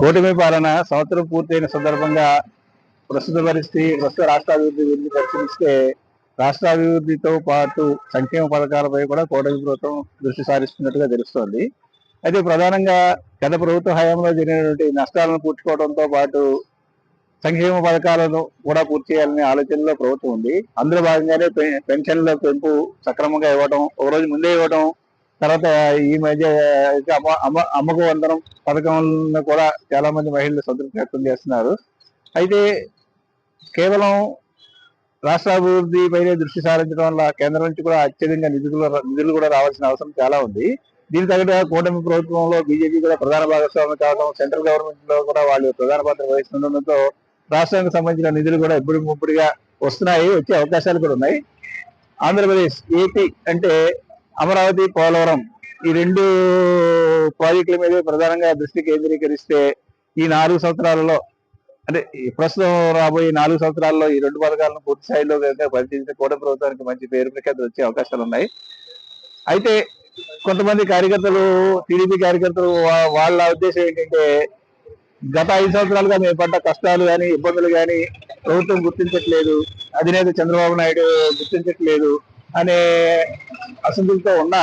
కూటమి పాలన సంవత్సరం పూర్తయిన సందర్భంగా ప్రస్తుత పరిస్థితి ప్రస్తుత రాష్ట్ర అభివృద్ధి గురించి పరిశీలిస్తే రాష్ట్ర అభివృద్ధితో పాటు సంక్షేమ పథకాలపై కూడా కూటమి ప్రభుత్వం దృష్టి సారిస్తున్నట్టుగా తెలుస్తోంది. అయితే ప్రధానంగా గత ప్రభుత్వ హయాంలో జరిగినటువంటి నష్టాలను పూడ్చుకోవడంతో పాటు సంక్షేమ పథకాలను కూడా పూర్తి చేయాలనే ఆలోచనలో ప్రభుత్వం ఉంది. అందులో భాగంగానే పెన్షన్ల పెంపు సక్రమంగా ఇవ్వడం ఒక రోజు ముందే ఇవ్వడం తర్వాత ఈ మధ్య అమ్మ అమ్మకు వందనం పథకంలో కూడా చాలా మంది మహిళలు సంతృప్తి వ్యక్తం చేస్తున్నారు. అయితే కేవలం రాష్ట్ర అభివృద్ధిపైనే దృష్టి సారించడం వల్ల కేంద్రం నుంచి కూడా అత్యధికంగా నిధులు నిధులు కూడా రావాల్సిన అవసరం చాలా ఉంది. దీనికి తగ్గట్టుగా కూటమి ప్రభుత్వంలో బీజేపీ కూడా ప్రధాన భాగస్వామి కావడం సెంట్రల్ గవర్నమెంట్లో కూడా వాళ్ళు ప్రధాన పాత్ర వహిస్తుండడంతో రాష్ట్రానికి సంబంధించిన నిధులు కూడా ఎప్పుడు ముప్పుడుగా వస్తున్నాయి వచ్చే అవకాశాలు కూడా ఉన్నాయి. ఆంధ్రప్రదేశ్ ఏపీ అంటే అమరావతి పోలవరం ఈ రెండు ప్రాజెక్టుల మీద ప్రధానంగా దృష్టి కేంద్రీకరిస్తే ఈ నాలుగు సంవత్సరాలలో అంటే ఈ ప్రస్తుతం రాబోయే నాలుగు సంవత్సరాల్లో ఈ రెండు పథకాలను పూర్తి స్థాయిలో కనుక పరిశీలిస్తే ప్రభుత్వానికి మంచి పేరు ప్రఖ్యాతులు వచ్చే అవకాశాలు ఉన్నాయి. అయితే కొంతమంది కార్యకర్తలు టీడీపీ కార్యకర్తలు వాళ్ళ ఉద్దేశం ఏంటంటే గత ఐదు సంవత్సరాలుగా మేము పడ్డ కష్టాలు కానీ ఇబ్బందులు కానీ ప్రభుత్వం గుర్తించట్లేదు అధినేత చంద్రబాబు నాయుడు గుర్తించట్లేదు అనే అసంతృప్తితో ఉన్నా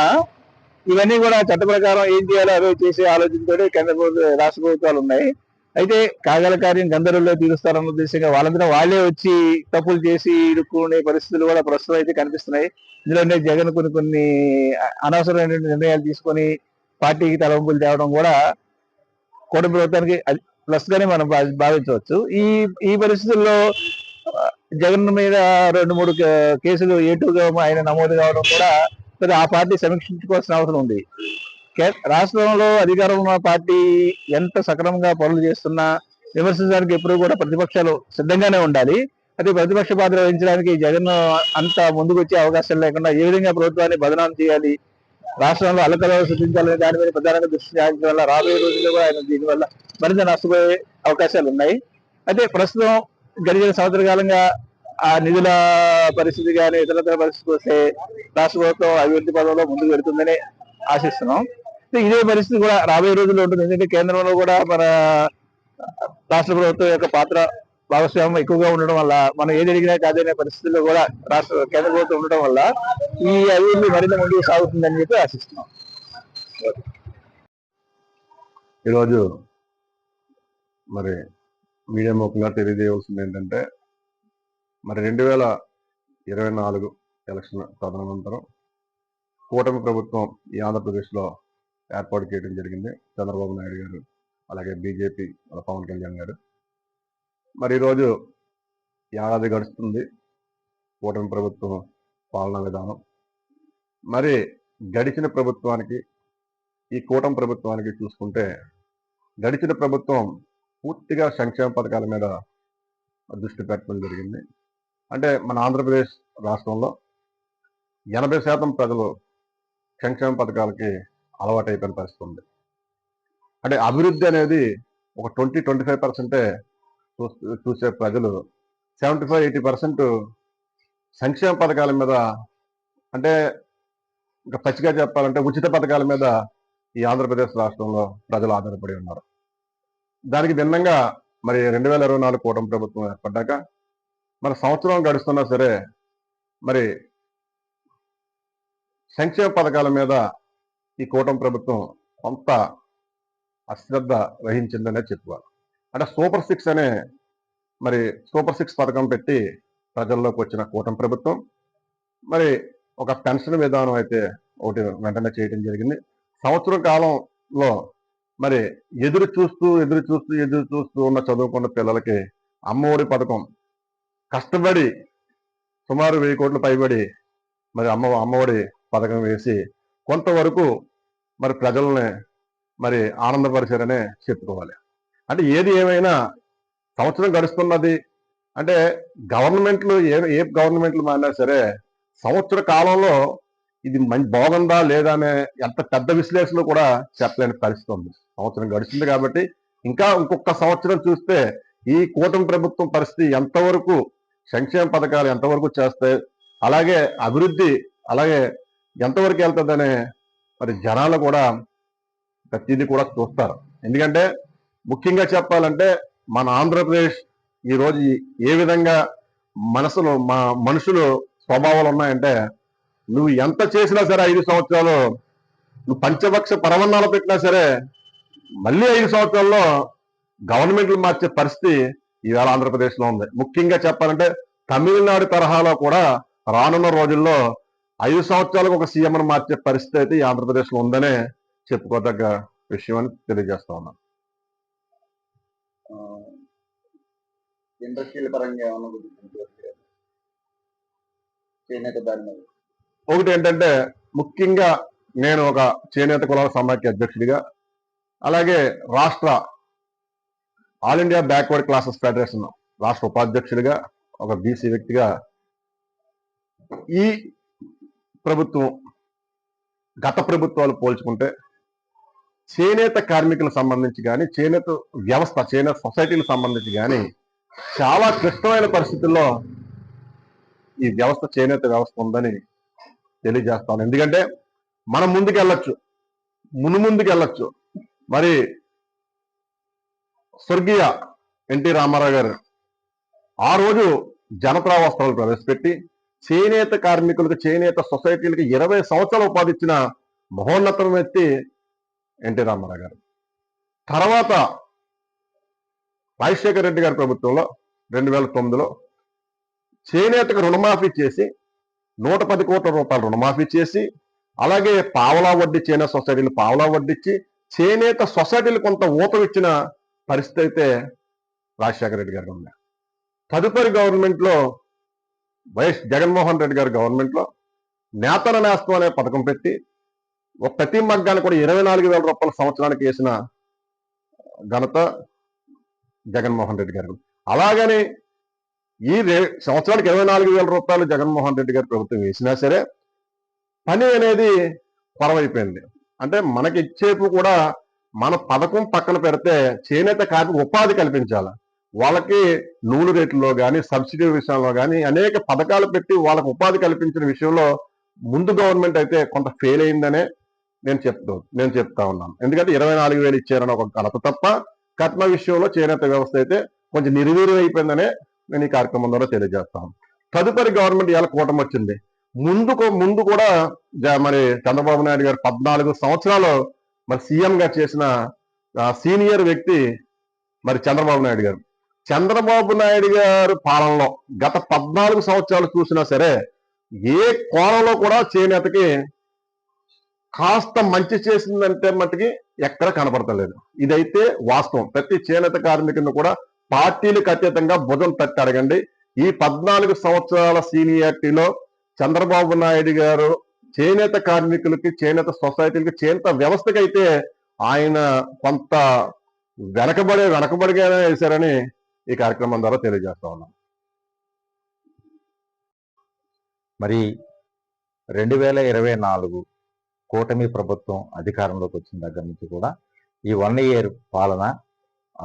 ఇవన్నీ కూడా చట్ట ప్రకారం ఏం చేయాలో అవే చేసే ఆలోచనతో కేంద్ర ప్రభుత్వ రాష్ట్ర ప్రభుత్వాలు ఉన్నాయి. అయితే కాగల కార్యం గందరుల్లో తీరుస్తారన్న ఉద్దేశంగా వాళ్ళందరూ వాళ్ళే వచ్చి తప్పులు చేసి ఇరుక్కునే పరిస్థితులు కూడా ప్రస్తుతం అయితే కనిపిస్తున్నాయి. ఇందులోనే జగన్ కొన్ని కొన్ని అనవసరమైన నిర్ణయాలు తీసుకొని పార్టీకి తలవంపులు తేవడం కూడా కూటమి ప్రభుత్వానికి ప్లస్ గానే మనం భా- భావించవచ్చు ఈ ఈ పరిస్థితుల్లో జగన్ మీద రెండు మూడు కేసులు ఏటుగా ఆయన నమోదు కావడం కూడా మరి ఆ పార్టీ సమీక్షించుకోవాల్సిన అవసరం ఉంది. కే- రాష్ట్రంలో అధికారంలో ఉన్న పార్టీ ఎంత సక్రమంగా పనులు చేస్తున్నా విమర్శించడానికి ఎప్పుడూ కూడా ప్రతిపక్షాలు సిద్ధంగానే ఉండాలి. అది ప్రతిపక్ష పాత్ర వహించడానికి జగన్ అంత ముందుకు వచ్చే అవకాశం లేకుండా ఏ విధంగా ప్రభుత్వాన్ని బదనాం చేయాలి రాష్ట్రంలో అల్లకలవ సృష్టించాలనే దాని మీద ప్రధానంగా దృష్టి సాధించడం వల్ల రాబోయే రోజుల్లో కూడా ఆయన దీనివల్ల మరింత నష్టపోయే అవకాశాలు ఉన్నాయి. అయితే ప్రస్తుతం గడిచిన సంవత్సర కాలంగా ఆ నిధుల పరిస్థితి కానీ ఇతరత్ర పరిస్థితి వస్తే రాష్ట్ర ప్రభుత్వం అభివృద్ధి పదంలో ముందుకు వెళుతుందని ఆశిస్తున్నాం. ఇదే పరిస్థితి కూడా రాబోయే రోజుల్లో ఉంటుంది. ఎందుకంటే కేంద్రంలో కూడా మన రాష్ట్ర ప్రభుత్వం యొక్క పాత్ర భాగస్వామ్యం ఎక్కువగా ఉండడం వల్ల మనం ఏది అడిగినా కాదనే పరిస్థితుల్లో కూడా రాష్ట్ర కేంద్ర ప్రభుత్వం ఉండడం వల్ల ఈ అభివృద్ధి మరింత ముందుకు సాగుతుందని చెప్పి ఆశిస్తున్నాం. ఈరోజు మరి మీడియా ముఖంగా తెలియజేయవలసింది ఏంటంటే మరి రెండు వేల ఇరవై నాలుగు ఎలక్షన్ తదనంతరం కూటమి ప్రభుత్వం ఈ ఆంధ్రప్రదేశ్లో ఏర్పాటు చేయడం జరిగింది. చంద్రబాబు నాయుడు గారు అలాగే బీజేపీ పవన్ కళ్యాణ్ గారు. మరి ఈరోజు ఏడాది గడుస్తుంది కూటమి ప్రభుత్వం పాలనా విధానం. మరి గడిచిన ప్రభుత్వానికి ఈ కూటమి ప్రభుత్వానికి చూసుకుంటే గడిచిన ప్రభుత్వం పూర్తిగా సంక్షేమ పథకాల మీద దృష్టి పెట్టడం జరిగింది. అంటే మన ఆంధ్రప్రదేశ్ రాష్ట్రంలో ఎనభై శాతం ప్రజలు సంక్షేమ పథకాలకి అలవాటైపోయిన పరిస్థితి ఉంది. అంటే అభివృద్ధి అనేది ఒక ట్వంటీ ట్వంటీ ఫైవ్ పర్సెంటే చూసే ప్రజలు సెవెంటీ ఫైవ్ ఎయిటీ పర్సెంట్ సంక్షేమ పథకాల మీద అంటే ఇంకా పచ్చిగా చెప్పాలంటే ఉచిత పథకాల మీద ఈ ఆంధ్రప్రదేశ్ రాష్ట్రంలో ప్రజలు ఆధారపడి ఉన్నారు. దానికి భిన్నంగా మరి రెండు వేల ఇరవై నాలుగు కూటమి ప్రభుత్వం ఏర్పడ్డాక మరి సంవత్సరం గడుస్తున్నా సరే మరి సంక్షేమ పథకాల మీద ఈ కూటమి ప్రభుత్వం కొంత అశ్రద్ధ వహించిందనే చెప్పుకోవాలి. అంటే సూపర్ సిక్స్ అనే మరి సూపర్ సిక్స్ పథకం పెట్టి ప్రజల్లోకి వచ్చిన కూటమి ప్రభుత్వం మరి ఒక పెన్షన్ విధానం అయితే ఒకటి వెంటనే చేయడం జరిగింది. సంవత్సరం కాలంలో మరి ఎదురు చూస్తూ ఎదురు చూస్తూ ఎదురు చూస్తూ ఉన్న చదువుకున్న పిల్లలకి అమ్మఒడి పథకం. కష్టపడి సుమారు వెయ్యి కోట్లు పైబడి మరి అమ్మ అమ్మఒడి పథకం వేసి కొంతవరకు మరి ప్రజల్ని మరి ఆనందపరిచారనే చెప్పుకోవాలి. అంటే ఏది ఏమైనా సంవత్సరం గడుస్తున్నది. అంటే గవర్నమెంట్లు ఏ ఏ గవర్నమెంట్లు మారినా సరే సంవత్సర కాలంలో ఇది మంచి బాగుందా లేదా అనే ఎంత పెద్ద విశ్లేషణ కూడా చెప్పలేని పరిస్థితి ఉంది. సంవత్సరం గడిచింది కాబట్టి ఇంకా ఇంకొక సంవత్సరం చూస్తే ఈ కూటమి ప్రభుత్వం పరిస్థితి ఎంతవరకు సంక్షేమ పథకాలు ఎంతవరకు చేస్తాయి అలాగే అభివృద్ధి అలాగే ఎంతవరకు వెళ్తుందనే మరి జనాలు కూడా ప్రతిదీ కూడా చూస్తారు. ఎందుకంటే ముఖ్యంగా చెప్పాలంటే మన ఆంధ్రప్రదేశ్ ఈరోజు ఏ విధంగా మనసులో మా మనుషులు స్వభావాలు ఉన్నాయంటే నువ్వు ఎంత చేసినా సరే ఐదు సంవత్సరాలు నువ్వు పంచపక్ష పరమన్నాలు పెట్టినా సరే మళ్ళీ ఐదు సంవత్సరాల్లో గవర్నమెంట్లు మార్చే పరిస్థితి ఈవేళ ఆంధ్రప్రదేశ్లో ఉంది. ముఖ్యంగా చెప్పాలంటే తమిళనాడు తరహాలో కూడా రానున్న రోజుల్లో ఐదు సంవత్సరాలకు ఒక సీఎం మార్చే పరిస్థితి అయితే ఈ ఆంధ్రప్రదేశ్లో ఉందనే చెప్పుకోదగ్గ విషయం అని తెలియజేస్తా ఉన్నాను. ఇండస్ట్రియల్ పరంగా చేనేత దాని ఒకటి ఏంటంటే ముఖ్యంగా నేను ఒక చేనేత కులాల సమాఖ్య అధ్యక్షుడిగా అలాగే రాష్ట్ర all India backward classes federation రాష్ట్ర ఉపాధ్యక్షుడిగా ఒక బీసీ వ్యక్తిగా ఈ ప్రభుత్వం గత ప్రభుత్వాలు పోల్చుకుంటే చేనేత కార్మికులకు సంబంధించి కానీ చేనేత వ్యవస్థ చేనేత సొసైటీలకు సంబంధించి కానీ చాలా క్లిష్టమైన పరిస్థితుల్లో ఈ వ్యవస్థ చేనేత వ్యవస్థ ఉందని తెలియజేస్తాను. ఎందుకంటే మనం ముందుకు వెళ్ళొచ్చు మును ముందుకు వెళ్ళొచ్చు మరి స్వర్గీయ ఎన్టీ రామారావు గారు ఆ రోజు జనతా వస్త్రాలు ప్రవేశపెట్టి చేనేత కార్మికులకు చేనేత సొసైటీలకు ఇరవై సంవత్సరాలు ఉపాధి ఇచ్చిన మహోన్నతం వ్యక్తి ఎన్టీ రామారావు గారు. తర్వాత రాజశేఖర రెడ్డి గారి ప్రభుత్వంలో రెండు వేల తొమ్మిదిలో చేనేతకు రుణమాఫీ చేసి నూట పది కోట్ల రూపాయలు రుణమాఫీ చేసి అలాగే పావలా వడ్డీ చేనేత సొసైటీలు పావలా వడ్డిచ్చి చేనేత సొసైటీలు కొంత ఊతమిచ్చిన పరిస్థితి అయితే రాజశేఖర రెడ్డి గారికి ఉంది. తదుపరి గవర్నమెంట్లో వైఎస్ జగన్మోహన్ రెడ్డి గారి గవర్నమెంట్లో నేతల నేస్తం అనే పథకం పెట్టి ఒక ప్రతి మగ్గాన్ని కూడా ఇరవై నాలుగు వేల రూపాయల సంవత్సరానికి వేసిన ఘనత జగన్మోహన్ రెడ్డి గారు అలాగని ఈ రే- సంవత్సరానికి ఇరవై నాలుగు వేల రూపాయలు జగన్మోహన్ రెడ్డి గారి ప్రభుత్వం వేసినా సరే పని అనేది పొరవైపోయింది. అంటే మనకి ఇచ్చేపు కూడా మన పథకం పక్కన పెడితే చేనేత కార్మిక ఉపాధి కల్పించాలి. వాళ్ళకి నూలు రేట్లలో కానీ సబ్సిడీ విషయంలో కానీ అనేక పథకాలు పెట్టి వాళ్ళకు ఉపాధి కల్పించిన విషయంలో ముందు గవర్నమెంట్ అయితే కొంత ఫెయిల్ అయిందనే నేను చెప్తూ నేను చెప్తా ఉన్నాను. ఎందుకంటే ఇరవై నాలుగు వేలు ఇచ్చారని ఒక ఘనత తప్ప కట్న విషయంలో చేనేత వ్యవస్థ అయితే కొంచెం నిర్వీర్యం అయిపోయిందనే నేను ఈ కార్యక్రమం ద్వారా తెలియజేస్తాను. తదుపరి గవర్నమెంట్ ఇవాళ కూటమి వచ్చింది. ముందుకు ముందు కూడా జ- మరి చంద్రబాబు నాయుడు గారు పద్నాలుగు సంవత్సరాలు మరి సీఎం గా చేసిన సీనియర్ వ్యక్తి మరి చంద్రబాబు నాయుడు గారు. చంద్రబాబు నాయుడు గారు పాలనలో గత పద్నాలుగు సంవత్సరాలు చూసినా సరే ఏ కోణంలో కూడా చేనేతకి కాస్త మంచి చేసిందంటే మట్టుకి ఎక్కడ కనపడతలేదు. ఇదైతే వాస్తవం. ప్రతి చేనేత కార్మికుని కూడా పార్టీలకు అతీతంగా భుజం తట్టి అడగండి. ఈ పద్నాలుగు సంవత్సరాల సీనియారిటీలో చంద్రబాబు నాయుడు గారు చేనేత కార్మికులకి చేనేత సొసైటీలకి చేనేత వ్యవస్థకైతే అయితే ఆయన కొంత వెనకబడే వెనకబడిగానే వేశారని ఈ కార్యక్రమం ద్వారా తెలియజేస్తా ఉన్నాం. మరి రెండు వేల ఇరవై నాలుగు కూటమి ప్రభుత్వం అధికారంలోకి వచ్చిన దగ్గర నుంచి కూడా ఈ వన్ ఇయర్ పాలన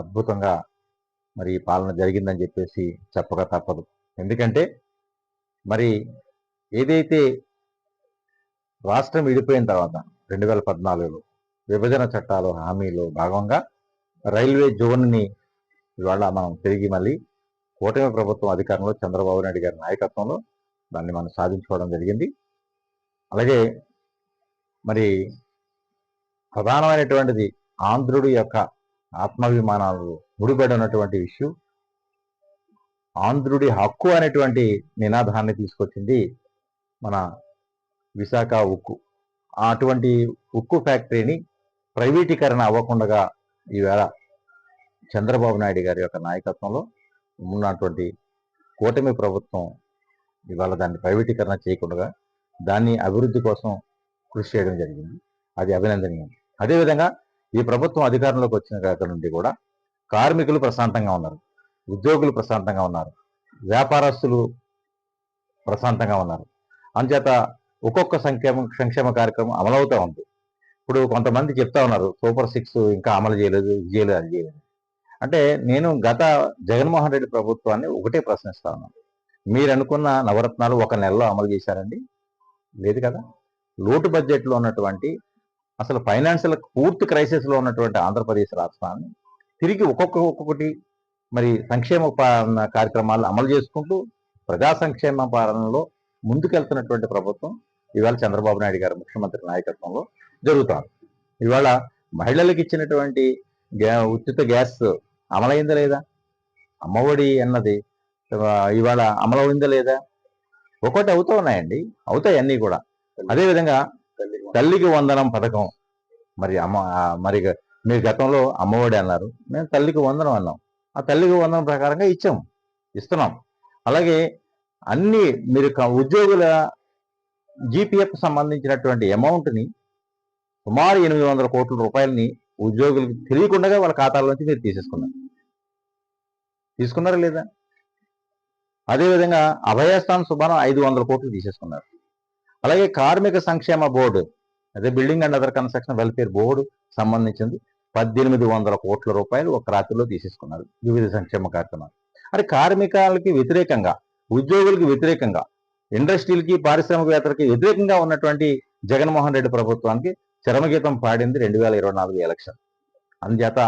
అద్భుతంగా మరి ఈ పాలన జరిగిందని చెప్పేసి చెప్పక తప్పదు. ఎందుకంటే మరి ఏదైతే రాష్ట్రం విడిపోయిన తర్వాత రెండు వేల పద్నాలుగులో విభజన చట్టాలు హామీలో భాగంగా రైల్వే జోన్ని ఇవాళ మనం తిరిగి మళ్ళీ కూటమి ప్రభుత్వం అధికారంలో చంద్రబాబు నాయుడు గారి నాయకత్వంలో దాన్ని మనం సాధించుకోవడం జరిగింది. అలాగే మరి ప్రధానమైనటువంటిది ఆంధ్రుడి యొక్క ఆత్మాభిమానాలు ముడిపడి ఉన్నటువంటి విషయం ఆంధ్రుడి హక్కు అనేటువంటి నినాదాన్ని తీసుకొచ్చింది మన విశాఖ ఉక్కు. అటువంటి ఉక్కు ఫ్యాక్టరీని ప్రైవేటీకరణ అవ్వకుండా ఈవేళ చంద్రబాబు నాయుడు గారి యొక్క నాయకత్వంలో ఉన్నటువంటి కూటమి ప్రభుత్వం ఇవాళ దాన్ని ప్రైవేటీకరణ చేయకుండా దాన్ని అభివృద్ధి కోసం కృషి చేయడం జరిగింది. అది అభినందనీయం. అదేవిధంగా ఈ ప్రభుత్వం అధికారంలోకి వచ్చిన దగ్గర నుండి కూడా కార్మికులు ప్రశాంతంగా ఉన్నారు. ఉద్యోగులు ప్రశాంతంగా ఉన్నారు. వ్యాపారస్తులు ప్రశాంతంగా ఉన్నారు. అంచేత ఒక్కొక్క సంక్షేమ సంక్షేమ కార్యక్రమం అమలవుతూ ఉంది. ఇప్పుడు కొంతమంది చెప్తా ఉన్నారు సూపర్ సిక్స్ ఇంకా అమలు చేయలేదు ఇది చేయలేదు అది చేయలేదు. అంటే నేను గత జగన్మోహన్ రెడ్డి ప్రభుత్వాన్ని ఒకటే ప్రశ్నిస్తా ఉన్నాను. మీరు అనుకున్న నవరత్నాలు ఒక నెలలో అమలు చేశారండి? లేదు కదా? లోటు బడ్జెట్లో ఉన్నటువంటి అసలు ఫైనాన్షియల్ పూర్తి క్రైసిస్లో ఉన్నటువంటి ఆంధ్రప్రదేశ్ రాష్ట్రాన్ని తిరిగి ఒక్కొక్క ఒక్కొక్కటి మరి సంక్షేమ కార్యక్రమాలు అమలు చేసుకుంటూ ప్రజా సంక్షేమ పాలనలో ముందుకెళ్తున్నటువంటి ప్రభుత్వం ఇవాళ చంద్రబాబు నాయుడు గారు ముఖ్యమంత్రి నాయకత్వంలో జరుగుతారు ఇవాళ మహిళలకు ఇచ్చినటువంటి గ్యా ఉచిత గ్యాస్ అమలైందా లేదా? అమ్మఒడి అన్నది ఇవాళ అమలైందా లేదా? ఒకటి అవుతూ ఉన్నాయండి. అవుతాయి అన్నీ కూడా. అదేవిధంగా తల్లికి వందనం పథకం. మరి అమ్మ మరి మీరు గతంలో అమ్మఒడి అన్నారు. మేము తల్లికి వందనం అన్నాం. ఆ తల్లికి వందనం ప్రకారంగా ఇచ్చాం. ఇస్తున్నాం. అలాగే అన్ని మీరు ఉద్యోగుల జీపీఎఫ్ సంబంధించినటువంటి అమౌంట్ని సుమారు ఎనిమిది వందల కోట్ల రూపాయలని ఉద్యోగులకు తెలియకుండా వాళ్ళ ఖాతాల నుంచి మీరు తీసేసుకున్నారు. తీసుకున్నారా లేదా? అదేవిధంగా అభయస్థాన్ సుమారు ఐదు వందల కోట్లు తీసేసుకున్నారు. అలాగే కార్మిక సంక్షేమ బోర్డు అదే building and other construction welfare board సంబంధించింది పద్దెనిమిది వందల కోట్ల రూపాయలు ఒక రాత్రిలో తీసేసుకున్నారు. వివిధ సంక్షేమ కార్యక్రమాలు. అంటే కార్మికాలకి వ్యతిరేకంగా ఉద్యోగులకు వ్యతిరేకంగా ఇండస్ట్రీలకి పారిశ్రామికవేత్తలకి వ్యతిరేకంగా ఉన్నటువంటి జగన్మోహన్ రెడ్డి ప్రభుత్వానికి చరమగీతం పాడింది రెండు వేల ఇరవై నాలుగు ఎలక్షన్. అందుచేత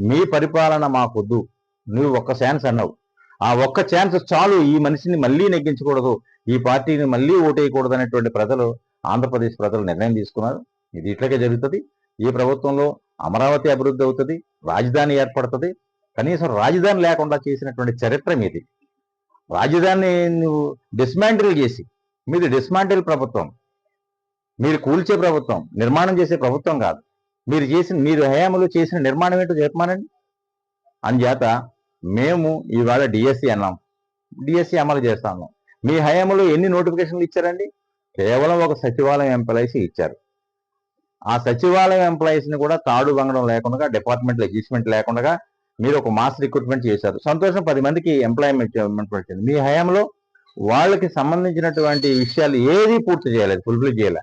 మీ పరిపాలన మాకొద్దు. నువ్వు ఒక్క ఛాన్స్ అన్నావు. ఆ ఒక్క ఛాన్స్ చాలు. ఈ మనిషిని మళ్ళీ నెగ్గించకూడదు. ఈ పార్టీని మళ్ళీ ఓటేయకూడదు అనేటువంటి ప్రజలు ఆంధ్రప్రదేశ్ ప్రజలు నిర్ణయం తీసుకున్నారు. ఇది ఇట్లాగే జరుగుతుంది. ఈ ప్రభుత్వంలో అమరావతి అభివృద్ధి అవుతుంది. రాజధాని ఏర్పడుతుంది. కనీసం రాజధాని లేకుండా చేసినటువంటి చరిత్ర మీది. రాజధాని నువ్వు డిస్మాంటిల్ చేసి మీది డిస్మాంటిల్ ప్రభుత్వం. మీరు కూల్చే ప్రభుత్వం నిర్మాణం చేసే ప్రభుత్వం కాదు. మీరు చేసిన మీరు హయాములు చేసిన నిర్మాణం ఏంటో చెప్పమానండి? అందుచేత మేము ఇవాళ డిఎస్సి అన్నాం. డిఎస్సి అమలు చేస్తాము. మీ హయాములో ఎన్ని నోటిఫికేషన్లు ఇచ్చారండి? కేవలం ఒక సచివాలయం ఎంప్లాయీస్ ఇచ్చారు. ఆ సచివాలయం ఎంప్లాయీస్ని కూడా తాడు వంగడం లేకుండా డిపార్ట్మెంట్ అడ్జస్ట్మెంట్ లేకుండా మీరు ఒక మాస్ రిక్రూట్మెంట్ చేశారు. సంతోషం పది మందికి ఎంప్లాయ్మెంట్ వచ్చింది మీ హయాంలో వాళ్ళకి సంబంధించినటువంటి విషయాలు ఏది పూర్తి చేయలేదు ఫుల్ఫిల్ చేయలే.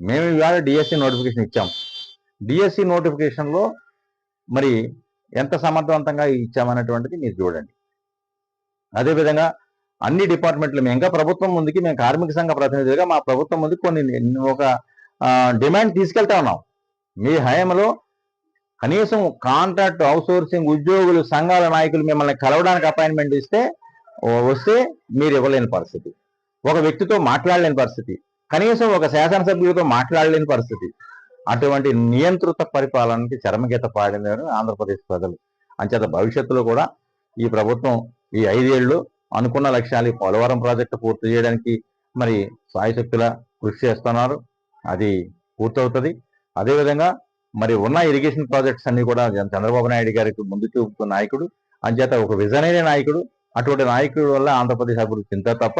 మేము ఇవాళ డిఎస్సి నోటిఫికేషన్ ఇచ్చాం. డిఎస్సి నోటిఫికేషన్లో మరి ఎంత సమర్థవంతంగా ఇచ్చామనేటువంటిది మీరు చూడండి. అదేవిధంగా అన్ని డిపార్ట్మెంట్లు మేము ఇంకా ప్రభుత్వం ముందుకి మేము కార్మిక సంఘ ప్రతినిధులుగా మా ప్రభుత్వం ముందుకు కొన్ని ఒక డిమాండ్ తీసుకెళ్తా ఉన్నాం. మీ హయాంలో కనీసం కాంట్రాక్ట్ అవుట్సోర్సింగ్ ఉద్యోగులు సంఘాల నాయకులు మిమ్మల్ని కలవడానికి అపాయింట్మెంట్ ఇస్తే వస్తే మీరు ఇవ్వలేని పరిస్థితి. ఒక వ్యక్తితో మాట్లాడలేని పరిస్థితి. కనీసం ఒక శాసనసభ్యులతో మాట్లాడలేని పరిస్థితి. అటువంటి నియంత్రిత పరిపాలనకి చరమగీత పాడినారు ఆంధ్రప్రదేశ్ ప్రజలు. అంచేత భవిష్యత్తులో కూడా ఈ ప్రభుత్వం ఈ ఐదేళ్ళు అనుకున్న లక్ష్యాలు ఈ పోలవరం ప్రాజెక్టు పూర్తి చేయడానికి మరి సాయశక్తుల కృషి చేస్తున్నారు. అది పూర్తవుతుంది. అదేవిధంగా మరి ఉన్న ఇరిగేషన్ ప్రాజెక్ట్స్ అన్ని కూడా చంద్రబాబు నాయుడు గారికి ముందు చూపుతున్న నాయకుడు అంచేత ఒక విజనరీ నాయకుడు అటువంటి నాయకుడి వల్ల ఆంధ్రప్రదేశ్ అభివృద్ధి చెందా తప్ప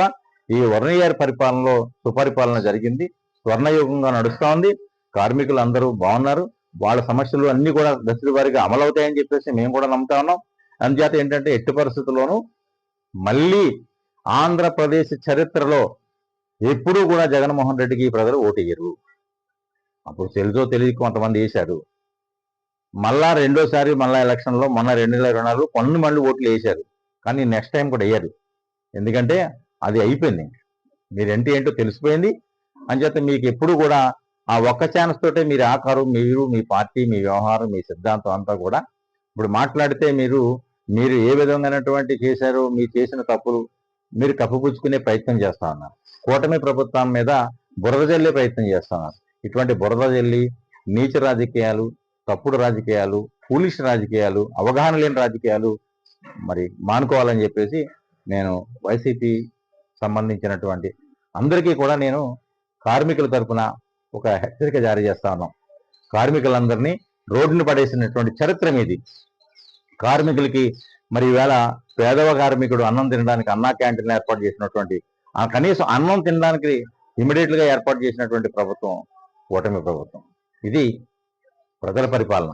ఈ వర్ణయ్యారి పరిపాలనలో సుపరిపాలన జరిగింది స్వర్ణయుగంగా నడుస్తోంది కార్మికులు అందరూ బాగున్నారు వాళ్ళ సమస్యలు అన్ని కూడా దశల వారిగా అమలవుతాయని చెప్పేసి మేము కూడా నమ్ముతా ఉన్నాం. అందుచేత ఏంటంటే ఎట్టి పరిస్థితుల్లోనూ మళ్ళీ ఆంధ్రప్రదేశ్ చరిత్రలో ఎప్పుడూ కూడా జగన్మోహన్ రెడ్డికి ప్రజలు ఓటేయరు. అప్పుడు తెలుసో తెలియక కొంతమంది వేశారు. మళ్ళా రెండోసారి మళ్ళా ఎలక్షన్లో మొన్న రెండు వేల ఇరవై నాలుగు పన్ను మళ్ళీ ఓట్లు వేశారు. కానీ నెక్స్ట్ టైం కూడా వేయరు. ఎందుకంటే అది అయిపోయింది. మీరు ఏంటి ఏంటో తెలిసిపోయింది. అంచేత మీకు ఎప్పుడు కూడా ఆ ఒక్క ఛాన్స్ తోటే మీరు ఆకారం మీరు మీ పార్టీ మీ వ్యవహారం మీ సిద్ధాంతం అంతా కూడా. ఇప్పుడు మాట్లాడితే మీరు మీరు ఏ విధంగానటువంటి చేశారు మీరు చేసిన తప్పులు మీరు కప్పుపుచ్చుకునే ప్రయత్నం చేస్తా ఉన్నారు. కూటమి ప్రభుత్వం మీద బురద జల్లే ప్రయత్నం చేస్తున్నారు ఇటువంటి బురద జల్లి నీచ రాజకీయాలు తప్పుడు రాజకీయాలు పూలిష్ రాజకీయాలు అవగాహన లేని రాజకీయాలు మరి మానుకోవాలని చెప్పేసి నేను వైసీపీ సంబంధించినటువంటి అందరికీ కూడా నేను కార్మికుల తరపున ఒక హెచ్చరిక జారీ చేస్తా ఉన్నాం. కార్మికులందరినీ రోడ్డును పడేసినటువంటి చరిత్ర మీది. కార్మికులకి మరి ఈవేళ పేదవ కార్మికుడు అన్నం తినడానికి అన్నా క్యాంటీన్ ఏర్పాటు చేసినటువంటి ఆ కనీసం అన్నం తినడానికి ఇమీడియట్గా ఏర్పాటు చేసినటువంటి ప్రభుత్వం కూటమి ప్రభుత్వం. ఇది ప్రజల పరిపాలన.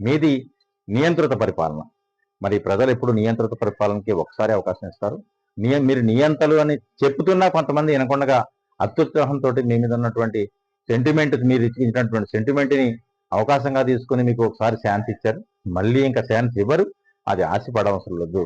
మీది నియంత్రిత పరిపాలన. మరి ప్రజలు ఎప్పుడు నియంత్రిత పరిపాలనకి ఒకసారి అవకాశం ఇస్తారు. నియ మీరు నియంతలు అని చెప్తున్నా కొంతమంది వినకుండా అత్యుత్సాహంతో మీ మీద ఉన్నటువంటి సెంటిమెంట్ మీరు ఇచ్చినటువంటి సెంటిమెంట్ని అవకాశంగా తీసుకుని మీకు ఒకసారి ఛాన్స్ ఇచ్చారు. మళ్ళీ ఇంకా ఛాన్స్ ఇవ్వరు. అది ఆశపడవసరం లేదు.